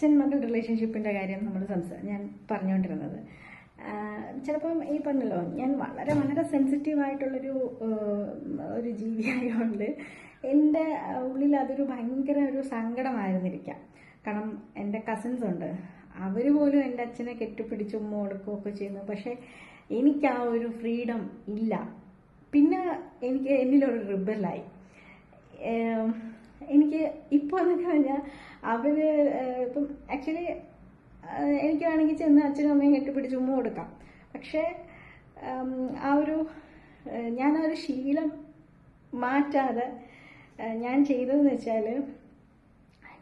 അച്ഛൻ മകൾ റിലേഷൻഷിപ്പിന്റെ കാര്യം നമ്മൾ സംസാ ഞാൻ പറഞ്ഞുകൊണ്ടിരുന്നത് ചിലപ്പം ഈ പറഞ്ഞല്ലോ ഞാൻ വളരെ വളരെ സെൻസിറ്റീവ് ആയിട്ടുള്ളൊരു ആ, ഒരു ജീവിയായതുകൊണ്ട് എന്റെ ഉള്ളിൽ അതൊരു ഭയങ്കര ഒരു സങ്കടമായിരുന്നിരിക്കാം. കാരണം എന്റെ കസിൻസ് ഉണ്ട്. അവർ പോലും എന്റെ അച്ഛനെ കെട്ടിപ്പിടിച്ച് ഉമ്മ കൊടുക്കുകയൊക്കെ ചെയ്യുന്നു. പക്ഷേ എനിക്ക് ആ ഒരു ഫ്രീഡം ഇല്ല. പിന്നെ എനിക്ക് എന്നിലൊരു റിബലായി എനിക്ക് ഇപ്പോൾ എന്നൊക്കെ പറഞ്ഞാൽ അവർ ഇപ്പം ആക്ച്വലി എനിക്ക് വേണമെങ്കിൽ ചെന്ന് അച്ഛനും അമ്മയും കെട്ടിപ്പിടിച്ച് ഉമ്മ കൊടുക്കാം. പക്ഷേ ആ ഒരു ഞാൻ ആ ഒരു ശീലം മാറ്റാതെ ഞാൻ ചെയ്തതെന്ന് വെച്ചാൽ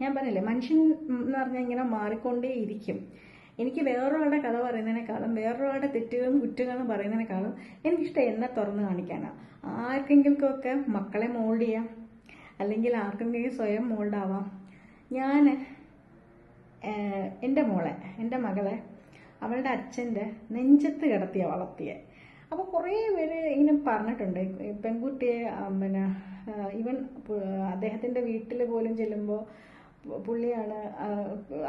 ഞാൻ പറഞ്ഞില്ലേ മനുഷ്യൻ എന്ന് പറഞ്ഞാൽ ഇങ്ങനെ മാറിക്കൊണ്ടേ ഇരിക്കും എനിക്ക് വേറൊരാളുടെ കഥ പറയുന്നതിനേക്കാളും വേറൊരാളുടെ തെറ്റുകളും കുറ്റങ്ങളും പറയുന്നതിനേക്കാളും എനിക്കിഷ്ടം എന്നെ തുറന്ന് കാണിക്കാനാണ് ആർക്കെങ്കിലുമൊക്കെ മക്കളെ മോൾഡ് ചെയ്യാം. അല്ലെങ്കിൽ ആർക്കെങ്കിലും സ്വയം മോൾഡാവാം ഞാൻ എന്റെ മോളെ എന്റെ മകളെ അവളുടെ അച്ഛന്റെ നെഞ്ചത്ത് കിടത്തിയ വളർത്തിയെ. അപ്പോൾ കുറേ പേര് ഇങ്ങനെ പറഞ്ഞിട്ടുണ്ട്. പെൺകുട്ടിയെ പിന്നെ ഈവൻ അദ്ദേഹത്തിന്റെ വീട്ടിൽ പോലും ചെല്ലുമ്പോൾ പുള്ളിയാണ്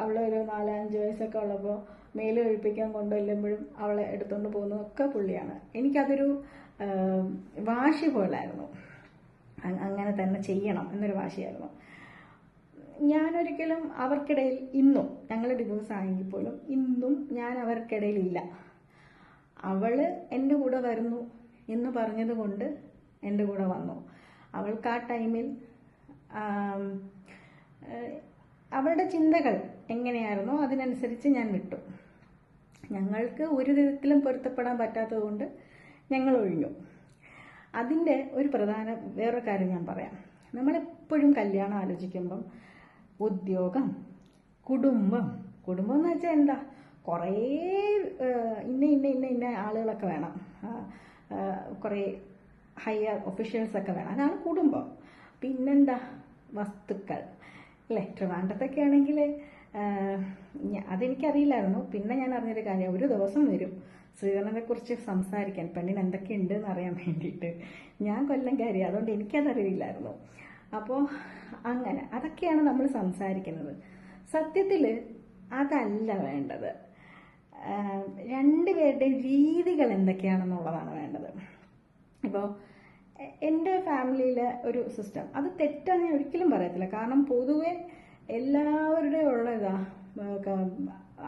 അവളൊരു നാലഞ്ച് വയസ്സൊക്കെ ഉള്ളപ്പോൾ മേൽ കഴിപ്പിക്കാൻ കൊണ്ടുവല്ലുമ്പോഴും അവളെ എടുത്തുകൊണ്ട് പോകുന്നതൊക്കെ പുള്ളിയാണ്. എനിക്കതൊരു വാശി പോലായിരുന്നു. അങ്ങനെ തന്നെ ചെയ്യണം എന്നൊരു വാശിയായിരുന്നു ഞാനൊരിക്കലും അവർക്കിടയിൽ ഇന്നും ഞങ്ങൾ ഡിവോഴ്സ് ആയെങ്കിൽ പോലും ഇന്നും ഞാൻ അവർക്കിടയിൽ ഇല്ല അവൾ എന്റെ കൂടെ വരുന്നു എന്ന് പറഞ്ഞത് കൊണ്ട് എന്റെ കൂടെ വന്നു. അവൾക്ക് ആ ടൈമിൽ അവളുടെ ചിന്തകൾ എങ്ങനെയായിരുന്നു അതിനനുസരിച്ച് ഞാൻ വിട്ടു. ഞങ്ങൾക്ക് ഒരു വിധത്തിലും പൊരുത്തപ്പെടാൻ പറ്റാത്തത് കൊണ്ട് ഞങ്ങൾ ഒഴിഞ്ഞു. അതിന്റെ ഒരു പ്രധാന വേറൊരു കാര്യം ഞാൻ പറയാം. നമ്മളെപ്പോഴും കല്യാണം ആലോചിക്കുമ്പം ഉദ്യോഗം കുടുംബം. കുടുംബം എന്ന് വെച്ചാൽ എന്താ? കുറേ ഇന്ന ഇന്ന ഇന്ന ഇന്ന ആളുകളൊക്കെ വേണം. കുറേ ഹയർ ഒഫീഷ്യൽസൊക്കെ വേണം. അതാണ് കുടുംബം. പിന്നെന്താ? വസ്തുക്കൾ. അല്ലേ? ട്രിവാൻഡത്തൊക്കെ ആണെങ്കിൽ അതെനിക്കറിയില്ലായിരുന്നു. പിന്നെ ഞാൻ അറിഞ്ഞൊരു കാര്യം ഒരു ദിവസം വരും. ശ്രീധരനെക്കുറിച്ച് സംസാരിക്കാൻ പെണ്ണിന് എന്തൊക്കെയുണ്ട് എന്ന് അറിയാൻ വേണ്ടിയിട്ട് ഞാൻ കൊല്ലം കൊല്ലംകാരി അതുകൊണ്ട് എനിക്കതറിയില്ലായിരുന്നു അപ്പോൾ അങ്ങനെ അതൊക്കെയാണ് നമ്മൾ സംസാരിക്കുന്നത്. സത്യത്തിൽ അതല്ല വേണ്ടത്. രണ്ട് രണ്ടുപേരുടെയും രീതികൾ എന്തൊക്കെയാണെന്നുള്ളതാണ് വേണ്ടത്. ഇപ്പോൾ എന്റെ ഫാമിലിയിലെ ഒരു സിസ്റ്റം അത് തെറ്റാണ് ഞാൻ ഒരിക്കലും പറയത്തില്ല. കാരണം പൊതുവെ എല്ലാവരുടെയും ഉള്ള ഇതാ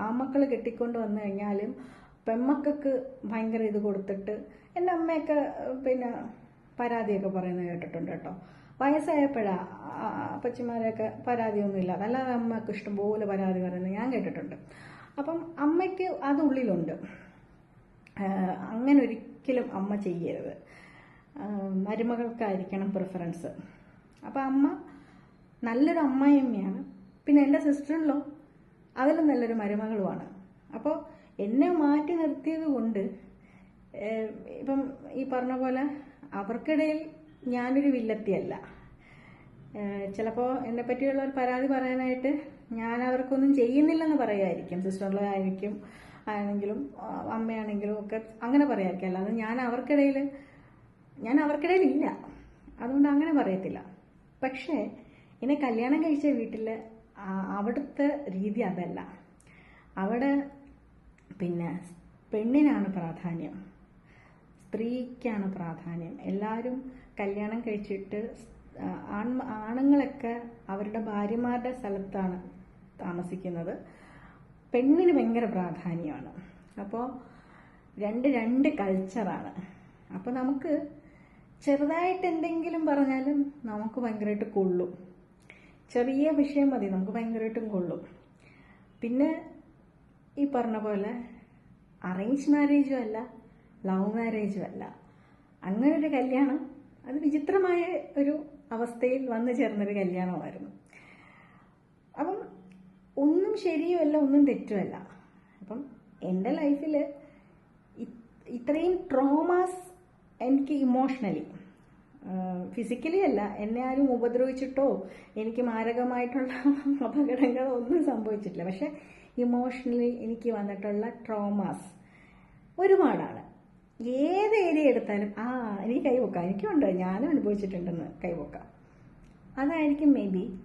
ആമക്കൾ കെട്ടിക്കൊണ്ട് വന്നു കഴിഞ്ഞാലും പെമ്മക്കൾക്ക് ഭയങ്കര ഇത് കൊടുത്തിട്ട് എന്റെ അമ്മയൊക്കെ പിന്നെ പരാതിയൊക്കെ പറയുന്നത് കേട്ടിട്ടുണ്ട് കേട്ടോ. വയസ്സായപ്പോഴാ അപ്പച്ചിമാരെയൊക്കെ പരാതിയൊന്നുമില്ല അല്ലാതെ അമ്മയ്ക്ക് ഇഷ്ടംപോലെ പരാതി പറയുന്നത് ഞാൻ കേട്ടിട്ടുണ്ട്. അപ്പം അമ്മയ്ക്ക് അത് ഉള്ളിലുണ്ട്. അങ്ങനെ ഒരിക്കലും അമ്മ ചെയ്യരുത്. മരുമകൾക്കായിരിക്കണം പ്രിഫറൻസ് അപ്പം അമ്മ നല്ലൊരു അമ്മായിയമ്മയാണ്. പിന്നെ എന്റെ സിസ്റ്ററിലോ അതിലും നല്ലൊരു മരുമകളുമാണ്. അപ്പോൾ എന്നെ മാറ്റി നിർത്തിയത് കൊണ്ട് ഇപ്പം ഈ പറഞ്ഞ പോലെ അവർക്കിടയിൽ ഞാനൊരു വില്ലത്തിയല്ല. ചിലപ്പോൾ എന്നെ പറ്റിയുള്ള ഒരു പരാതി പറയാനായിട്ട് ഞാൻ അവർക്കൊന്നും ചെയ്യുന്നില്ലെന്ന് പറയുമായിരിക്കും സിസ്റ്ററിലോ ആയിരിക്കും ആണെങ്കിലും അമ്മയാണെങ്കിലും ഒക്കെ അങ്ങനെ പറയായിരിക്കും. അല്ലാതെ ഞാൻ അവർക്കിടയിൽ ഞാൻ അവർക്കിടയിൽ ഇല്ല. അതുകൊണ്ട് അങ്ങനെ പറയത്തില്ല. പക്ഷേ എന്നെ കല്യാണം കഴിച്ച വീട്ടിൽ അവിടുത്തെ രീതി അതല്ല. അവിടെ പിന്നെ പെണ്ണിനാണ് പ്രാധാന്യം. സ്ത്രീക്കാണ് പ്രാധാന്യം. എല്ലാവരും കല്യാണം കഴിച്ചിട്ട് ആൺ ആണുങ്ങളൊക്കെ അവരുടെ ഭാര്യമാരുടെ സ്ഥലത്താണ് താമസിക്കുന്നത്. പെണ്ണിന് ഭയങ്കര പ്രാധാന്യമാണ്. അപ്പോൾ രണ്ട് രണ്ട് കൾച്ചറാണ്. അപ്പോൾ നമുക്ക് ചെറുതായിട്ട് എന്തെങ്കിലും പറഞ്ഞാലും നമുക്ക് ഭയങ്കരമായിട്ട് കൊള്ളും. ചെറിയ വിഷയം മതി നമുക്ക് ഭയങ്കരമായിട്ടും കൊള്ളും. പിന്നെ ഈ പറഞ്ഞ പോലെ അറേഞ്ച് മാരേജും അല്ല ലവ് മാരേജും അല്ല. അങ്ങനെ ഒരു കല്യാണം അത് വിചിത്രമായ ഒരു അവസ്ഥയിൽ വന്നു ചേർന്നൊരു കല്യാണമായിരുന്നു. അപ്പം ഒന്നും ശരിയുമല്ല ഒന്നും തെറ്റുമല്ല. അപ്പം എന്റെ ലൈഫിൽ ഇത്രയും ട്രോമാസ് എനിക്ക് ഇമോഷണലി ഫിസിക്കലി അല്ല എന്നെ ആരും ഉപദ്രവിച്ചിട്ടോ എനിക്ക് മാരകമായിട്ടുള്ള അപകടങ്ങളോ ഒന്നും സംഭവിച്ചിട്ടില്ല. പക്ഷെ ഇമോഷണലി എനിക്ക് വന്നിട്ടുള്ള ട്രോമാസ് ഒരുപാടാണ്. ഏത് ഏരിയ എടുത്താലും ആ എനിക്ക് കൈവക്കാം. എനിക്കുണ്ട്. ഞാനും അനുഭവിച്ചിട്ടുണ്ടെന്ന് കൈവക്കാം. അതായിരിക്കും മേ ബി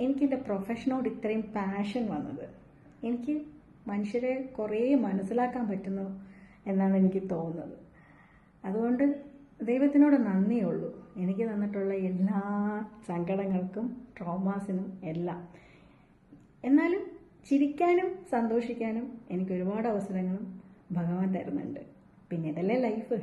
എനിക്കെന്റെ പ്രൊഫഷനോട് ഇത്രയും പാഷൻ വന്നത്. എനിക്ക് മനുഷ്യരെ കുറേ മനസ്സിലാക്കാൻ പറ്റുന്നു എന്നാണ് എനിക്ക് തോന്നുന്നത്. അതുകൊണ്ട് ദൈവത്തിനോട് നന്ദിയേ ഉള്ളൂ എനിക്ക് തന്നിട്ടുള്ള എല്ലാ സങ്കടങ്ങൾക്കും ട്രോമാസിനും എല്ലാം. എന്നാലും ചിരിക്കാനും സന്തോഷിക്കാനും എനിക്ക് ഒരുപാട് അവസരങ്ങളും ഭഗവാൻ തരുന്നുണ്ട്. പിന്നെ ഇതല്ലേ ലൈഫ്